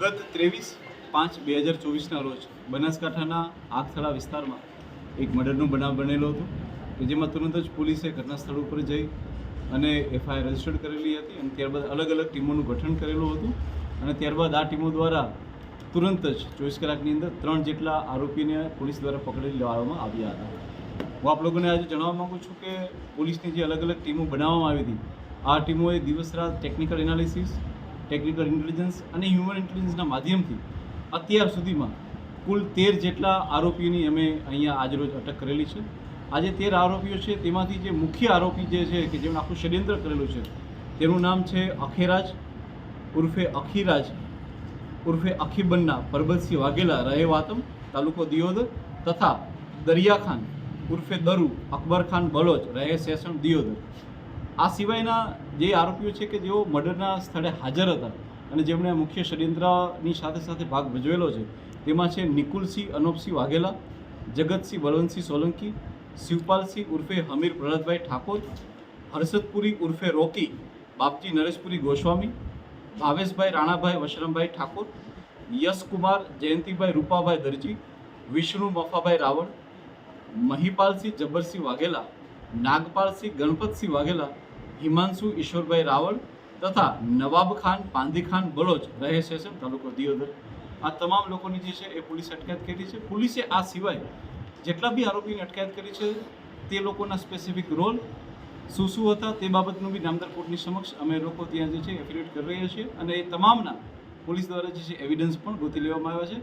ગત ત્રેવીસ પાંચ બે હજાર ચોવીસના રોજ બનાસકાંઠાના આગથળા વિસ્તારમાં એક મર્ડરનો બનાવ બનેલો હતો કે જેમાં તુરંત જ પોલીસે ઘટના સ્થળ ઉપર જઈ અને એફઆઈઆર રજીસ્ટર્ડ કરેલી હતી અને ત્યારબાદ અલગ અલગ ટીમોનું ગઠન કરેલું હતું અને ત્યારબાદ આ ટીમો દ્વારા તુરંત જ ચોવીસ કલાકની અંદર ત્રણ જેટલા આરોપીને પોલીસ દ્વારા પકડી લેવામાં આવ્યા હતા. હું આપ લોકોને આજે જણાવવા માગું છું કે પોલીસની જે અલગ અલગ ટીમો બનાવવામાં આવી હતી, આ ટીમોએ દિવસ રાત ટેકનિકલ એનાલિસિસ ટેકનિકલ ઇન્ટેલિજન્સ અને હ્યુમન ઇન્ટેલિજન્સના માધ્યમથી અત્યાર સુધીમાં કુલ તેર જેટલા આરોપીઓની અમે અહીંયા આજરોજ અટક કરેલી છે. આજે તેર આરોપીઓ છે, તેમાંથી જે મુખ્ય આરોપી જે છે, કે જેમણે આખું ષડયંત્ર કરેલું છે, તેનું નામ છે અખેરાજ ઉર્ફે અખીરાજ, ઉર્ફે અખીબન્ના, પરબતસિંહ વાઘેલા રહેવાતમ તાલુકો દિયોદર તથા દરિયાખાન ઉર્ફે દરુ, અકબરખાન બલોચ રહે સેસણ દિયોદર. આ સિવાયના જે આરોપીઓ છે કે જેઓ મર્ડરના સ્થળે હાજર હતા અને જેમણે મુખ્ય ષડયંત્રની સાથે સાથે ભાગ ભજવેલો છે, તેમાં છે નિકુલસિંહ, અનોપસિંહ વાઘેલા, જગતસિંહ બલવંતસિંહ સોલંકી, શિવપાલસિંહ ઉર્ફે હમીર પ્રહલાદભાઈ ઠાકોર, હર્ષદપુરી ઉર્ફે રોકી, બાપજી નરેશપુરી ગોસ્વામી, ભાવેશભાઈ રાણાભાઈ વશરામભાઈ ઠાકોર, યશકુમાર જયંતિભાઈ રૂપાભાઈ દરજી, વિષ્ણુ મફાભાઈ રાવળ, મહિપાલસિંહ જબ્બરસિંહ વાઘેલા, નાગપાલસિંહ ગણપતસિંહ વાઘેલા હિમાંશુ, ઈશ્વરભાઈ રાવળ તથા નવાબ ખાન પાંદી ખાન બલોચ રહે સેશન તાલુકો દિયોદર. આ તમામ લોકોની જે છે એ પોલીસે અટકાયત કરી છે. પોલીસે આ સિવાય જેટલા બી આરોપીની અટકાયત કરી છે, તે લોકોના સ્પેસિફિક રોલ શું શું હતા તે બાબતનું બી નામદાર કોર્ટની સમક્ષ અમે લોકો ત્યાં જે છે એફિડેવિટ કરી રહ્યા છીએ અને એ તમામના પોલીસ દ્વારા જે છે એવિડન્સ પણ ગોતી લેવામાં આવ્યા છે.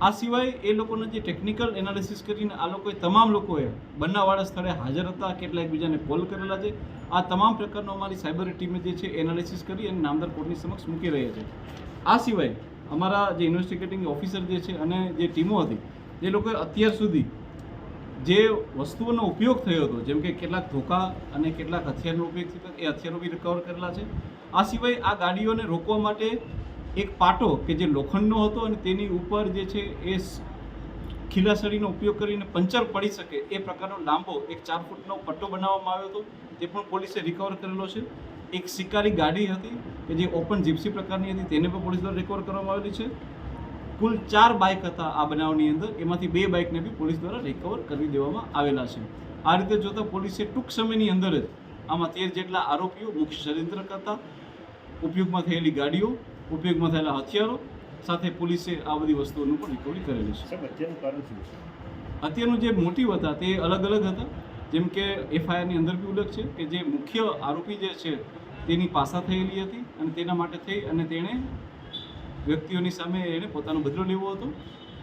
આ સિવાય એ લોકોના જે ટેકનિકલ એનાલિસિસ કરીને આ લોકોએ તમામ લોકોએ બનાવવાળા સ્થળે હાજર હતા, કેટલા એકબીજાને કોલ કરેલા છે, આ તમામ પ્રકારનો અમારી સાયબર ટીમે જે છે એનાલિસિસ કરી અને નામદાર કોર્ટની સમક્ષ મૂકી રહ્યા છે. આ સિવાય અમારા જે ઇન્વેસ્ટિગેટિંગ ઓફિસર જે છે અને જે ટીમો હતી, એ લોકોએ અત્યાર સુધી જે વસ્તુઓનો ઉપયોગ થયો હતો, જેમ કે કેટલાક ધોકા અને કેટલાક હથિયારનો ઉપયોગ થયો એ હથિયારો બી રિકવર કરેલા છે. આ સિવાય આ ગાડીઓને રોકવા માટે એક પાટો કે જે લોખંડનો હતો અને તેની ઉપર જે છે એ ખીલાસળીનો ઉપયોગ કરીને પંચર પડી શકે એ પ્રકારનો લાંબો એક ચાર ફૂટનો પટ્ટો બનાવવામાં આવ્યો હતો. તે પણ પોલીસે રિકવર કરેલો છે. એક શિકારી ગાડી હતી કે જે ઓપન જીપ્સી પ્રકારની હતી તેને પણ પોલીસ દ્વારા રિકવર કરવામાં આવેલી છે. કુલ ચાર બાઇક હતા આ બનાવની અંદર. એમાંથી બે બાઇકને બી પોલીસ દ્વારા રિકવર કરી દેવામાં આવેલા છે. આ રીતે જોતાં પોલીસે ટૂંક સમયની અંદર જ આમાં તેર જેટલા આરોપીઓ મુખ્ય ષડયંત્ર કરતા ઉપયોગમાં થયેલી ગાડીઓ ઉપયોગમાં થયેલા હથિયારો સાથે પોલીસે આ બધી વસ્તુઓનું પણ રિકવરી કરેલી છે. અત્યારનું જે મોટિવ હતા તે અલગ અલગ હતા. જેમ કે એફઆઈઆરની અંદર બી ઉલ્લેખ છે કે જે મુખ્ય આરોપી જે છે તેની પાસા થયેલી હતી અને તેના માટે થઈ અને તેણે વ્યક્તિઓની સામે એણે પોતાનો બદલો લેવો હતો.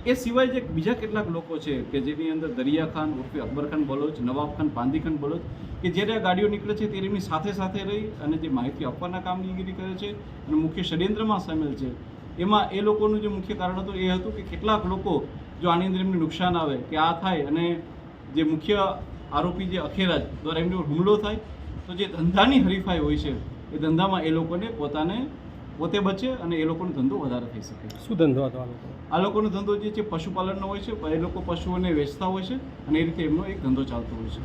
એ સિવાય જે બીજા કેટલાક લોકો છે કે જેની અંદર દરિયા ખાન ઉર્ફે અકબરખાન બલોચ, નવાબ ખાન, પાંદી ખાન બલોચ, કે જ્યારે આ ગાડીઓ નીકળે છે તે એમની સાથે સાથે રહી અને જે માહિતી આપવાના કામગીરી કરે છે અને મુખ્ય ષડયંત્રમાં સામેલ છે. એમાં એ લોકોનું જે મુખ્ય કારણ હતું એ હતું કે કેટલાક લોકો જો આની અંદર એમને નુકસાન આવે, કે આ થાય અને જે મુખ્ય આરોપી જે અખેરાજ દ્વારા એમની હુમલો થાય, તો જે ધંધાની હરીફાઈ હોય છે, એ ધંધામાં એ લોકોને પોતાને પોતે બચે અને એ લોકોનો ધંધો વધારે થઈ શકે. શું ધંધો હતો આ લોકોનો ધંધો જે છે પશુપાલનનો હોય છે એ લોકો પશુઓને વેચતા હોય છે અને એ રીતે એમનો એક ધંધો ચાલતો હોય છે.